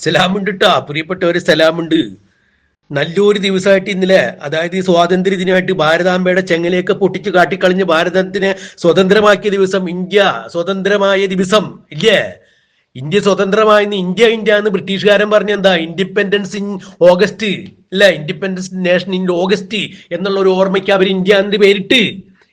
സലാമുണ്ട് ട്ടാ പ്രിയപ്പെട്ടവര് സലാമുണ്ട്. നല്ലൊരു ദിവസമായിട്ട് ഇന്നലെ അതായത് ഈ സ്വാതന്ത്ര്യ ദിനമായിട്ട് ഭാരതാംബയുടെ ചെങ്ങലയൊക്കെ പൊട്ടിച്ചു കാട്ടിക്കളഞ്ഞ് ഭാരതത്തിനെ സ്വതന്ത്രമാക്കിയ ദിവസം ഇന്ത്യ സ്വതന്ത്രമായ ദിവസം ഇല്ലേ? ഇന്ത്യ സ്വതന്ത്രമായെന്ന് ഇന്ത്യ ഇന്ത്യ എന്ന് ബ്രിട്ടീഷുകാരൻ പറഞ്ഞ എന്താ? ഇൻഡിപെൻഡൻസ് ഇൻ ഓഗസ്റ്റ് അല്ല ഇൻഡിപെൻഡൻസ് നേഷൻ ഇൻ ഓഗസ്റ്റ് എന്നുള്ള ഒരു ഓർമ്മയ്ക്ക് അവർ ഇന്ത്യ എന്ന് പേരിട്ട്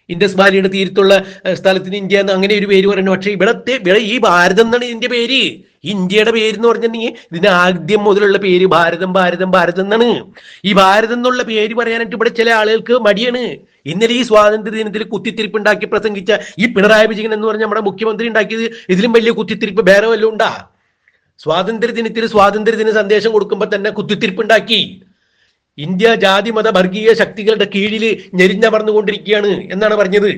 ഇൻഡസ് വാലിയുടെ തീരത്തുള്ള സ്ഥലത്തിന് ഇന്ത്യ എന്ന് അങ്ങനെ ഒരു പേര് പറയുന്നത് പക്ഷേ ഇവിടത്തെ ഇവിടെ ഈ ഭാരതം എന്നാണ് ഇതിന്റെ പേര്. ഇന്ത്യയുടെ പേര് എന്ന് പറഞ്ഞിട്ടുണ്ടെങ്കിൽ ഇതിന് ആദ്യം മുതലുള്ള പേര് ഭാരതം ഭാരതം ഭാരതം എന്നാണ്. ഈ ഭാരതം എന്നുള്ള പേര് പറയാനായിട്ട് ഇവിടെ ചില ആളുകൾക്ക് മടിയാണ്. ഇന്നലെ ഈ സ്വാതന്ത്ര്യ ദിനത്തിൽ കുത്തിത്തിരിപ്പ് ഉണ്ടാക്കി പ്രസംഗിച്ച ഈ പിണറായി വിജയൻ എന്ന് പറഞ്ഞ നമ്മുടെ മുഖ്യമന്ത്രി ഉണ്ടാക്കിയത് ഇതിലും വലിയ കുത്തിത്തിരിപ്പ് വേറെ വല്ലതും ഉണ്ടാ? സ്വാതന്ത്ര്യ ദിനത്തിൽ സ്വാതന്ത്ര്യ ദിന സന്ദേശം കൊടുക്കുമ്പോൾ തന്നെ കുത്തിത്തിരിപ്പ് ഉണ്ടാക്കി. ഇന്ത്യ ജാതി മത വർഗീയ ശക്തികളുടെ കീഴിൽ ഞെരിഞ്ഞമർന്നുകൊണ്ടിരിക്കുകയാണ് എന്നാണ് പറഞ്ഞത്.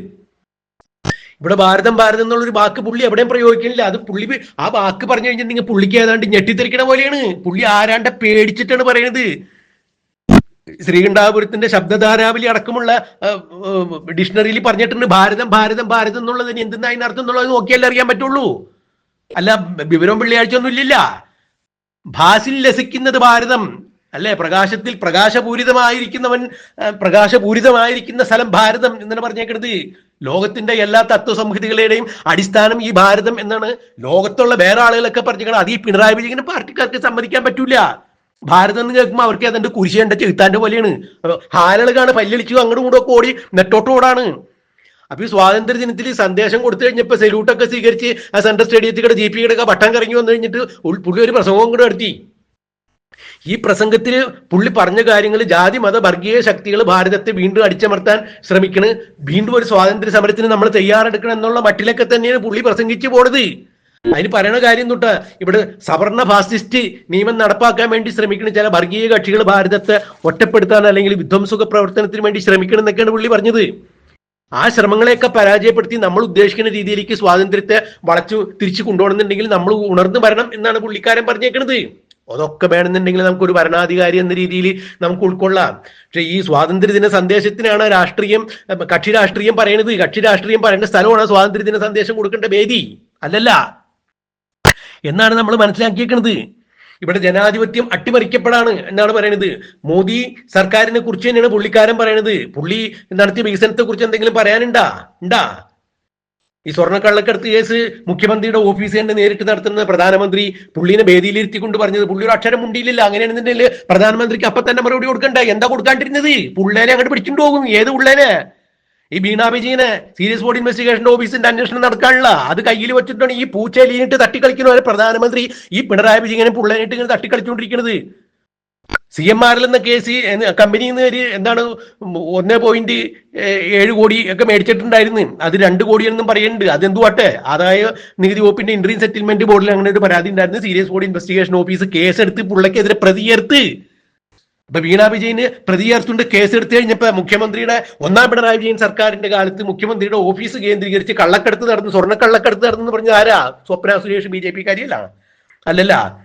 ഇവിടെ ഭാരതം ഭാരതം എന്നുള്ളൊരു വാക്ക് പുള്ളി എവിടെയും പ്രയോഗിക്കുന്നില്ല. അത് പുള്ളി ആ വാക്ക് പറഞ്ഞു കഴിഞ്ഞാൽ നിങ്ങൾ പുള്ളിക്ക് ഏതാണ്ട് ഞെട്ടിത്തെറിക്കണ പോലെയാണ്. പുള്ളി ആരാണ്ട പേടിച്ചിട്ടാണ് പറയുന്നത് ശ്രീകണ്ഠാപുരത്തിന്റെ ശബ്ദധാരാവലി അടക്കമുള്ള ഡിക്ഷണറിയിൽ പറഞ്ഞിട്ടുണ്ട് ഭാരതം ഭാരതം ഭാരതം എന്നുള്ളതിന് എന്തെന്നാ അതിനർത്ഥം എന്നുള്ളത് നോക്കിയാലേ അറിയാൻ പറ്റുള്ളൂ. അല്ല വിവരം വെള്ളിയാഴ്ച ഒന്നും ഇല്ലില്ല. ഭാസിൽ ലസിക്കുന്നത് ഭാരതം. അല്ലെ? പ്രകാശത്തിൽ പ്രകാശപൂരിതമായിരിക്കുന്നവൻ പ്രകാശപൂരിതമായിരിക്കുന്ന സ്ഥലം ഭാരതം എന്നാണ് പറഞ്ഞേക്കരുത് ലോകത്തിന്റെ എല്ലാ തത്വസംഹിതകളുടെയും അടിസ്ഥാനം ഈ ഭാരതം എന്നാണ്. ലോകത്തുള്ള വേറെ ആളുകളൊക്കെ പറഞ്ഞേക്കണം അത് ഈ പിണറായി വിജയൻ പാർട്ടിക്കാർക്ക് സമ്മതിക്കാൻ പറ്റൂല. ഭാരതം എന്ന് കേൾക്കുമ്പോൾ അവർക്ക് അതെന്റെ കുരിശേണ്ട ചെകുത്താന്റെ പോലെയാണ്. ഹാലളുകാണ് പല്ലളിച്ചു അങ്ങോട്ടും ഇങ്ങോട്ടും ഒക്കെ ഓടി നെട്ടോട്ടോടാണ് അപ്പൊ ഈ സ്വാതന്ത്ര്യ ദിനത്തിൽ സന്ദേശം കൊടുത്തു കഴിഞ്ഞപ്പോ സെലൂട്ടൊക്കെ സ്വീകരിച്ച് ആ സെൻട്രൽ സ്റ്റേഡിയത്തിൽ ജി പി ഒക്കെ വട്ടം കറങ്ങി വന്നു കഴിഞ്ഞിട്ട് പുള്ളി ഒരു പ്രസംഗവും കൂടെ നടത്തി. ഈ പ്രസംഗത്തിൽ പുള്ളി പറഞ്ഞ കാര്യങ്ങൾ ജാതി മത വർഗീയ ശക്തികൾ ഭാരതത്തെ വീണ്ടും അടിച്ചമർത്താൻ ശ്രമിക്കണ്. വീണ്ടും ഒരു സ്വാതന്ത്ര്യ സമരത്തിന് നമ്മൾ തയ്യാറെടുക്കണം എന്നുള്ള മട്ടിലൊക്കെ തന്നെയാണ് പുള്ളി പ്രസംഗിച്ചു പോണത്. അതിന് പറയണ കാര്യം തൊട്ട് ഇവിടെ സവർണ ഫാസിസ്റ്റ് നിയമം നടപ്പാക്കാൻ വേണ്ടി ശ്രമിക്കുന്ന ചില വർഗീയ കക്ഷികൾ ഭാരതത്തെ ഒറ്റപ്പെടുത്താൻ അല്ലെങ്കിൽ വിധ്വംസക പ്രവർത്തനത്തിന് വേണ്ടി ശ്രമിക്കണം എന്നൊക്കെയാണ് പുള്ളി പറഞ്ഞത്. ആ ശ്രമങ്ങളെയൊക്കെ പരാജയപ്പെടുത്തി നമ്മൾ ഉദ്ദേശിക്കുന്ന രീതിയിലേക്ക് സ്വാതന്ത്ര്യത്തെ വളച്ചു തിരിച്ചു കൊണ്ടുപോകണമെന്നുണ്ടെങ്കിൽ നമ്മൾ ഉണർന്നു വരണം എന്നാണ് പുള്ളിക്കാരൻ പറഞ്ഞേക്കുന്നത് അതൊക്കെ വേണമെന്നുണ്ടെങ്കിൽ നമുക്കൊരു ഭരണാധികാരി എന്ന രീതിയിൽ നമുക്ക് ഉൾക്കൊള്ളാം. പക്ഷെ ഈ സ്വാതന്ത്ര്യദിന സന്ദേശത്തിനാണ് രാഷ്ട്രീയം കക്ഷി രാഷ്ട്രീയം പറയണത്. കക്ഷി രാഷ്ട്രീയം പറയേണ്ട സ്ഥലമാണ് സ്വാതന്ത്ര്യദിന സന്ദേശം കൊടുക്കേണ്ട വേദി. അല്ലല്ല. എന്നാണ് നമ്മൾ മനസ്സിലാക്കിയേക്കുന്നത് ഇവിടെ ജനാധിപത്യം അട്ടിമറിക്കപ്പെടാണ് എന്നാണ് പറയുന്നത് മോദി സർക്കാരിനെ കുറിച്ച് തന്നെയാണ് പുള്ളിക്കാരൻ പറയണത്. പുള്ളി നടത്തിയ വികസനത്തെ കുറിച്ച് എന്തെങ്കിലും പറയാനുണ്ടാ? ഉണ്ടാ? ഈ സ്വർണക്കള്ളക്കടത്ത് കേസ് മുഖ്യമന്ത്രിയുടെ ഓഫീസ് തന്നെ നേരിട്ട് നടത്തുന്ന പ്രധാനമന്ത്രി പുള്ളിനെ വേദിയിലിരുത്തിക്കൊണ്ട് പറഞ്ഞത് പുള്ളി ഒരു അക്ഷരം മുണ്ടിയില്ല അങ്ങനെയാണെന്നുണ്ടെങ്കിൽ പ്രധാനമന്ത്രിക്ക് അപ്പൊ തന്നെ മറുപടി കൊടുക്കണ്ടേ? എന്താ കൊടുക്കാണ്ടിരുന്നത്? പുള്ളേനെ അങ്ങോട്ട് പിടിച്ചിട്ട് പോകും ഏത് പുള്ളേനെ? ഈ ബീണാ വിജയനെ സീരിയസ് ബോർഡ് ഇൻവെസ്റ്റിഗേഷൻ ഓഫീസിന്റെ അന്വേഷണം നടക്കാനുള്ള. അത് കയ്യിൽ വെച്ചിട്ടാണ് ഈ പൂച്ചയിലിട്ട് തട്ടിക്കളിക്കുന്ന പ്രധാനമന്ത്രി ഈ പിണറായി വിജയനെ പുള്ളേനായിട്ട് ഇങ്ങനെ തട്ടിക്കളിച്ചുകൊണ്ടിരിക്കുന്നത്. സി എം ആറിൽ എന്ന സി കമ്പനിയിൽ നിന്ന് ഒരു എന്താണ് ഒന്ന് പോയിന്റ് ഏഴ് കോടി ഒക്കെ മേടിച്ചിട്ടുണ്ടായിരുന്നു. അത് രണ്ട് കോടിയെന്നും പറയുന്നുണ്ട്. അതെന്തുവാട്ടെ? ആദായ നികുതി വകുപ്പിന്റെ ഇൻട്രീം സെറ്റിൽമെന്റ് ബോർഡിൽ അങ്ങനെ ഒരു പരാതി ഉണ്ടായിരുന്നു. സീരിയസ് ബോർഡ് ഇൻവെസ്റ്റിഗേഷൻ ഓഫീസ് കേസെടുത്ത് പുള്ളക്കെതിരെ പ്രതിയേർത്ത്. ഇപ്പൊ വീണാ വിജയന് പ്രതിയേർത്തുണ്ട്. കേസെടുത്ത് കഴിഞ്ഞപ്പോ മുഖ്യമന്ത്രിയുടെ ഒന്നാം പിണറായി വിജയൻ സർക്കാരിന്റെ കാലത്ത് മുഖ്യമന്ത്രിയുടെ ഓഫീസ് കേന്ദ്രീകരിച്ച് കള്ളക്കടത്ത് നടന്നു സ്വർണ കള്ളക്കടത്ത് നടന്നു എന്ന് പറഞ്ഞ ആരാ? Swapna Suresh B J P കാര്യല്ല. അല്ലല്ല.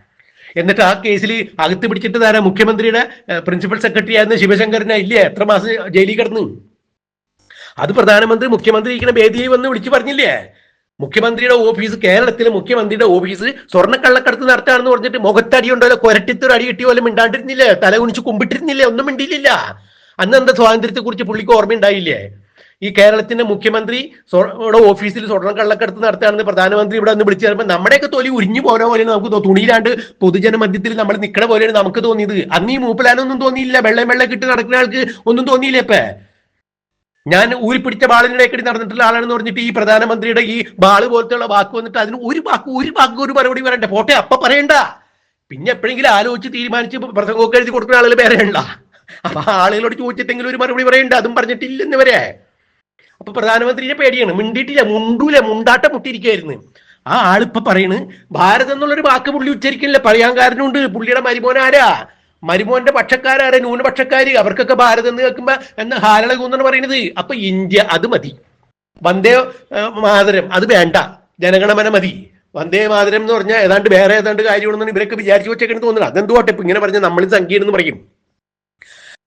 എന്നിട്ട് ആ കേസിൽ അകത്ത് പിടിച്ചിട്ട് താരാ മുഖ്യമന്ത്രിയുടെ പ്രിൻസിപ്പൽ സെക്രട്ടറി ആയിരുന്ന ശിവശങ്കറിനെ ഇല്ലേ? എത്ര മാസം ജയിലിൽ കിടന്നു? അത് പ്രധാനമന്ത്രി മുഖ്യമന്ത്രി ഇരിക്കുന്ന വേദിയിൽ വന്ന് വിളിച്ചു പറഞ്ഞില്ലേ? മുഖ്യമന്ത്രിയുടെ ഓഫീസ് കേരളത്തിലെ മുഖ്യമന്ത്രിയുടെ ഓഫീസ് സ്വർണക്കള്ളക്കടത്ത് നടത്താണെന്ന് പറഞ്ഞിട്ട് മുഖത്തടി ഉണ്ടല്ലോ കൊരട്ടിത്തൊരു അടി കിട്ടിയ പോലെ മിണ്ടാണ്ടിരുന്നില്ലേ? തല കുനിച്ച് കുമ്പിട്ടിരുന്നില്ലേ? ഒന്നും മിണ്ടിയില്ല. അന്ന് എന്താ സ്വാതന്ത്ര്യത്തെ കുറിച്ച് പുള്ളിക്ക് ഓർമ്മയുണ്ടായില്ലേ? ഈ കേരളത്തിന്റെ മുഖ്യമന്ത്രി ഓഫീസിൽ സ്വർണം കള്ളക്കടത്ത് നടത്തുകയാണെന്ന് പ്രധാനമന്ത്രി ഇവിടെ ഒന്ന് വിളിച്ചു ചേർപ്പം നമ്മുടെയൊക്കെ തൊലി ഉരിഞ്ഞു പോരാ പോലെയാണ് നമുക്ക് തുണിയിലാണ്ട് പൊതുജന മധ്യത്തിൽ നമ്മൾ നിൽക്കണ പോലെയാണ് നമുക്ക് തോന്നിയത്. അന്ന് ഈ മൂപ്പിലാനൊന്നും തോന്നിയില്ല. വെള്ളം വെള്ളം കിട്ടി നടക്കുന്ന ആൾക്ക് ഒന്നും തോന്നിയില്ല ഇപ്പൊ. ഞാൻ ഊരിപ്പിടിച്ച ബാളിനിടയ്ക്കടി നടന്നിട്ടുള്ള ആളാണെന്ന് പറഞ്ഞിട്ട് ഈ പ്രധാനമന്ത്രിയുടെ ഈ ബാൾ പോലത്തെയുള്ള വാക്ക് വന്നിട്ട് അതിന് ഒരു വാക്ക് ഒരു വാക്ക് ഒരു മറുപടി പറയണ്ട. പോട്ടെ അപ്പൊ പറയണ്ട. പിന്നെ എപ്പോഴെങ്കിലും ആലോചിച്ച് തീരുമാനിച്ച് പ്രസംഗമൊക്കെ എഴുതി കൊടുക്കുന്ന ആളുകൾ ഉണ്ട അപ്പൊ ആളുകളോട് ചോദിച്ചിട്ടെങ്കിലും ഒരു മറുപടി പറയണ്ട. അതും പറഞ്ഞിട്ടില്ലെന്ന് വരെ അപ്പൊ പ്രധാനമന്ത്രിയെ പേടിയാണ്. മിണ്ടിയിട്ടില്ല മുണ്ടൂല മുണ്ടാട്ട മുട്ടിയിരിക്കുകയായിരുന്നു ആ ആളിപ്പൊ പറയണ് ഭാരതം എന്നുള്ളൊരു വാക്ക് പുള്ളി ഉച്ചരിക്കില്ല പറയാൻ കാരണമുണ്ട് പുള്ളിയുടെ മരുമോൻ ആരാ? മരുമോന്റെ പക്ഷക്കാരാര ന്യൂനപക്ഷക്കാര്. അവർക്കൊക്കെ ഭാരതം എന്ന് കേൾക്കുമ്പോ എന്ന ഹാരള കൂന്നാണ് പറയുന്നത് അപ്പൊ ഇന്ത്യ അത് മതി. വന്ദേ മാതരം. അത് വേണ്ട. ജനഗണമന മതി. വന്ദേ മാതരം എന്ന് പറഞ്ഞാൽ ഏതാണ്ട് വേറെ ഏതാണ്ട് കാര്യമാണെന്നാണ് ഇവരൊക്കെ വിചാരിച്ചു വെച്ചേക്കെന്ന് തോന്നുന്നത്. അതെന്തുവാട്ടെ ഇപ്പൊ ഇങ്ങനെ പറഞ്ഞ നമ്മൾ സംഖ്യയെന്ന് പറയും.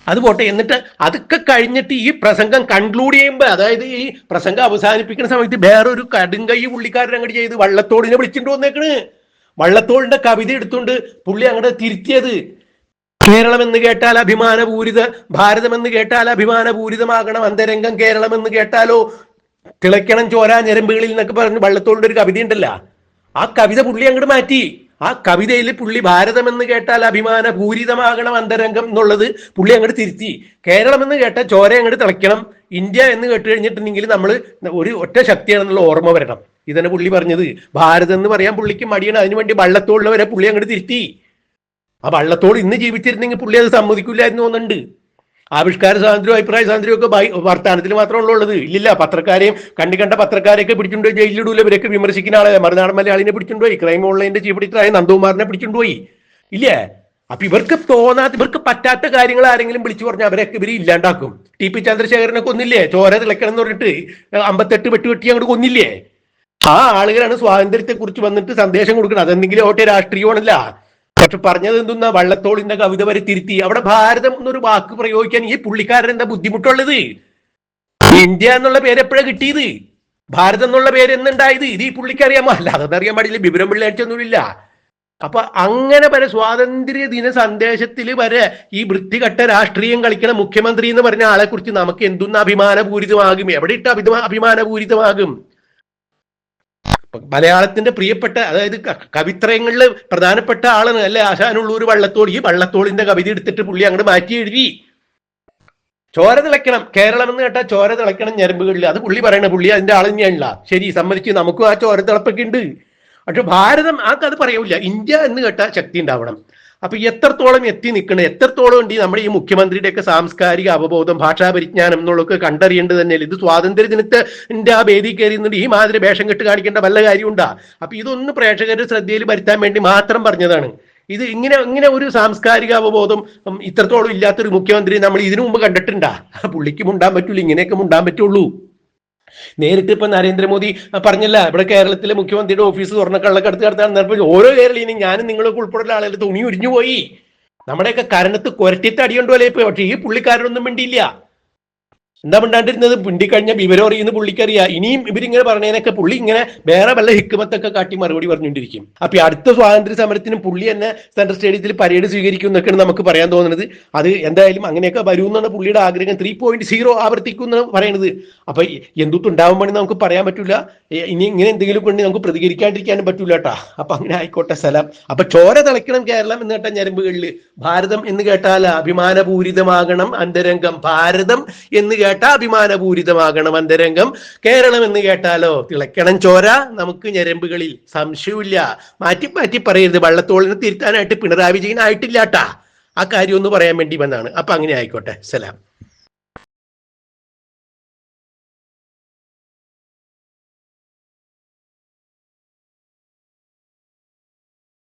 അത് പോട്ടെ എന്നിട്ട് അതൊക്കെ കഴിഞ്ഞിട്ട് ഈ പ്രസംഗം കൺക്ലൂഡ് ചെയ്യുമ്പോൾ അതായത് ഈ പ്രസംഗം അവസാനിപ്പിക്കുന്ന സമയത്ത് വേറൊരു കടുങ്കൈ പുള്ളിക്കാരൻ അങ്ങോട്ട് ചെയ്ത് വള്ളത്തോടിനെ വിളിച്ചിട്ട് വന്നേക്കണ്. വള്ളത്തോളിന്റെ കവിത എടുത്തുകൊണ്ട് പുള്ളി അങ്ങോട്ട് തിരുത്തിയത്. കേരളം എന്ന് കേട്ടാൽ അഭിമാനപൂരിത ഭാരതം എന്ന് കേട്ടാൽ അഭിമാനപൂരിതമാകണം അന്തരംഗം കേരളം എന്ന് കേട്ടാലോ? തിളയ്ക്കണം ചോരാ ഞരമ്പുകളിൽ എന്നൊക്കെ പറഞ്ഞ് വള്ളത്തോളിന്റെ ഒരു കവിത ഉണ്ടല്ല ആ കവിത പുള്ളി അങ്ങോട്ട് മാറ്റി. ആ കവിതയിൽ പുള്ളി ഭാരതം എന്ന് കേട്ടാൽ അഭിമാന പൂരിതമാകണം അന്തരംഗം എന്നുള്ളത് പുള്ളി അങ്ങോട്ട് തിരുത്തി. കേരളം എന്ന് കേട്ടാൽ ചോര അങ്ങോട്ട് തിളയ്ക്കണം. ഇന്ത്യ എന്ന് കേട്ട് കഴിഞ്ഞിട്ടുണ്ടെങ്കിൽ നമ്മൾ ഒരു ഒറ്റ ശക്തിയാണെന്നുള്ള ഓർമ്മ വരണം. ഇതന്നെ പുള്ളി പറഞ്ഞത്. ഭാരതം എന്ന് പറയാൻ പുള്ളിക്ക് മടിയാണ്. അതിനുവേണ്ടി വള്ളത്തോളുള്ളവരെ പുള്ളി അങ്ങോട്ട് തിരുത്തി. ആ വള്ളത്തോട് ഇന്ന് ജീവിച്ചിരുന്നെങ്കിൽ പുള്ളി അത് സമ്മതിക്കില്ലായിരുന്നു തോന്നുന്നുണ്ട്. ആവിഷ്കാര സ്വാതന്ത്ര്യവും അഭിപ്രായ സ്വാതന്ത്ര്യവും ഒക്കെ വർത്തമാനത്തിൽ മാത്രമേ ഉള്ളത്. ഇല്ലില്ല പത്രക്കാരെയും കണ്ടു കണ്ട പത്രക്കാരെയൊക്കെ പിടിച്ചുകൊണ്ടുപോയി ജയിലിലിടൂല ഇവരൊക്കെ വിമർശിക്കുന്ന ആളെ. മറുനാടൻ മലയാളിനെ പിടിച്ചുകൊണ്ടുപോയി ക്രൈം ഓൺലൈന്റെ ചീഫ് എഡിറ്ററായ നന്ദകുമാറിനെ പിടിച്ചുകൊണ്ടുപോയി ഇല്ലേ? അപ്പൊ ഇവർക്ക് തോന്നാത്ത ഇവർക്ക് പറ്റാത്ത കാര്യങ്ങൾ ആരെങ്കിലും വിളിച്ചു പറഞ്ഞാൽ അവരൊക്കെ ഇവർ ഇല്ലാണ്ടാക്കും. T P ചന്ദ്രശേഖരനെ കൊന്നില്ലേ? ചോര തിളക്കണം എന്ന് പറഞ്ഞിട്ട് അമ്പത്തെട്ട് വെട്ടുവെട്ടി അങ്ങോട്ട് കൊന്നില്ലേ? ആ ആളുകളാണ് സ്വാതന്ത്ര്യത്തെ കുറിച്ച് വന്നിട്ട് സന്ദേശം കൊടുക്കുന്നത് അതെന്തെങ്കിലും ഓട്ടെ രാഷ്ട്രീയമാണല്ല. പക്ഷെ പറഞ്ഞത് എന്തെന്നാ? വള്ളത്തോളിന്റെ കവിത വരെ തിരുത്തി. അവിടെ ഭാരതം എന്നൊരു വാക്ക് പ്രയോഗിക്കാൻ ഈ പുള്ളിക്കാരൻ എന്താ ബുദ്ധിമുട്ടുള്ളത്? ഇന്ത്യ എന്നുള്ള പേര് എപ്പോഴാ കിട്ടിയത്? ഭാരതം എന്നുള്ള പേര് എന്നുണ്ടായത്? ഇത് ഈ പുള്ളിക്കറിയാമോ അല്ല അതൊന്നും അറിയാൻ പാടില്ല. വിവരം വെള്ളിയാഴ്ചയൊന്നുമില്ല അപ്പൊ അങ്ങനെ വരെ സ്വാതന്ത്ര്യ ദിന സന്ദേശത്തിൽ വരെ ഈ വൃത്തികെട്ട രാഷ്ട്രീയം കളിക്കുന്ന മുഖ്യമന്ത്രി എന്ന് പറഞ്ഞ ആളെ കുറിച്ച് നമുക്ക് എന്തുന്ന അഭിമാനപൂരിതമാകും? എവിടെ ഇട്ട് അഭിമാ അഭിമാനപൂരിതമാകും? മലയാളത്തിന്റെ പ്രിയപ്പെട്ട അതായത് കവിത്രയങ്ങളിൽ പ്രധാനപ്പെട്ട ആളാണ് അല്ലെ? ആശാനുള്ളൂർ വള്ളത്തോൾ. ഈ വള്ളത്തോളിന്റെ കവിത എടുത്തിട്ട് പുള്ളി അങ്ങോട്ട് മാറ്റി എഴുതി. ചോര തിളയ്ക്കണം. കേരളം എന്ന് കേട്ടാൽ ചോര തിളയ്ക്കണം ഞരമ്പുകളിൽ അത് പുള്ളി പറയണ പുള്ളി അതിന്റെ ആൾ തന്നെയാണല്ല. ശരി സമ്മതിച്ച്. നമുക്കും ആ ചോര തിളപ്പൊക്കെ ഉണ്ട്. പക്ഷെ ഭാരതം ആ കഥ പറയൂല ഇന്ത്യ എന്ന് കേട്ടാൽ ശക്തി ഉണ്ടാവണം. അപ്പൊ എത്രത്തോളം എത്തി നിൽക്കണേ? എത്രത്തോളം ഉണ്ട് നമ്മുടെ ഈ മുഖ്യമന്ത്രിയുടെ ഒക്കെ സാംസ്കാരിക അവബോധം ഭാഷാ പരിജ്ഞാനം എന്നുള്ളതൊക്കെ കണ്ടറിയേണ്ടത് തന്നെയല്ലേ? ഇത് സ്വാതന്ത്ര്യ ദിനത്തിന്റെ ആ വേദി കയറി നിന്നിട്ട് ഈ മാതിരി വേഷം കെട്ട് കാണിക്കേണ്ട വല്ല കാര്യമുണ്ടാ? അപ്പൊ ഇതൊന്ന് പ്രേക്ഷകരുടെ ശ്രദ്ധയിൽ വരുത്താൻ വേണ്ടി മാത്രം പറഞ്ഞതാണ്. ഇത് ഇങ്ങനെ ഇങ്ങനെ ഒരു സാംസ്കാരിക അവബോധം ഇത്രത്തോളം ഇല്ലാത്തൊരു മുഖ്യമന്ത്രി നമ്മൾ ഇതിനു മുമ്പ് കണ്ടിട്ടുണ്ടാ? പുള്ളിക്കും ഉണ്ടാൻ പറ്റൂല ഇങ്ങനെയൊക്കെ ഉണ്ടാൻ പറ്റുള്ളൂ. നേരിട്ട് ഇപ്പൊ നരേന്ദ്രമോദി പറഞ്ഞല്ല ഇവിടെ കേരളത്തിലെ മുഖ്യമന്ത്രിയുടെ ഓഫീസ് തുറന്ന കള്ളക്കടത്ത് നടത്താൻ ഓരോ കേരളീനും ഞാനും നിങ്ങളൊക്കെ ഉൾപ്പെടെയുള്ള ആളുകളുടെ തുണി ഉരിഞ്ഞു പോയി നമ്മുടെയൊക്കെ കരണത്ത് കൊരട്ടിത്ത് അടിയുണ്ടോ ഇപ്പൊ. പക്ഷെ ഈ പുള്ളിക്കാരനൊന്നും മിണ്ടിയില്ല. എന്താ മിണ്ടാണ്ടിരുന്നത്? പിണ്ടി കഴിഞ്ഞ വിവരം അറിയുന്ന പുള്ളിക്കറിയാ ഇനിയും ഇവരിങ്ങനെ പറഞ്ഞതിനൊക്കെ പുള്ളി ഇങ്ങനെ വേറെ വല്ല ഹിക്കുമത്തൊക്കെ കാട്ടി മറുപടി പറഞ്ഞുകൊണ്ടിരിക്കും. അപ്പൊ അടുത്ത സ്വാതന്ത്ര്യ സമരത്തിനും പുള്ളി തന്നെ സെൻട്രൽ സ്റ്റേഡിയത്തിൽ പരേഡ് സ്വീകരിക്കും എന്നൊക്കെയാണ് നമുക്ക് പറയാൻ തോന്നുന്നത്. അത് എന്തായാലും അങ്ങനെയൊക്കെ വരും എന്നാണ് പുള്ളിയുടെ ആഗ്രഹം. ത്രീ പോയിന്റ് സീറോ ആവർത്തിക്കും എന്നാണ് പറയുന്നത്. അപ്പൊ എന്തുണ്ടാവും ഉണ്ടാവുമ്പോൾ നമുക്ക് പറയാൻ പറ്റില്ല ഇനി ഇങ്ങനെ എന്തെങ്കിലും കൊണ്ട് നമുക്ക് പ്രതികരിക്കാണ്ടിരിക്കാനും പറ്റൂല കേട്ടാ. അപ്പൊ അങ്ങനെ ആയിക്കോട്ടെ സ്ഥലം അപ്പൊ ചോര തിളയ്ക്കണം കേരളം എന്ന് കേട്ട ഞരമ്പുകളിൽ ഭാരതം എന്ന് കേട്ടാൽ അഭിമാനപൂരിതമാകണം അന്തരംഗം. ഭാരതം എന്ന് കേട്ടാൽ അഭിമാനപൂരിതമാകണം അന്തരംഗം കേരളം എന്ന് കേട്ടാലോ? തിളക്കണം ചോര. നമുക്ക് ഞരമ്പുകളിൽ സംശയമില്ല മാറ്റി മാറ്റി പറയരുത്. വള്ളത്തോളിനെ തിരുത്താനായിട്ട് പിണറായി വിജയൻ ആയിട്ടില്ലാട്ടാ ആ കാര്യം ഒന്ന് പറയാൻ വേണ്ടി വന്നാണ്. അപ്പൊ അങ്ങനെ ആയിക്കോട്ടെ. സലാം.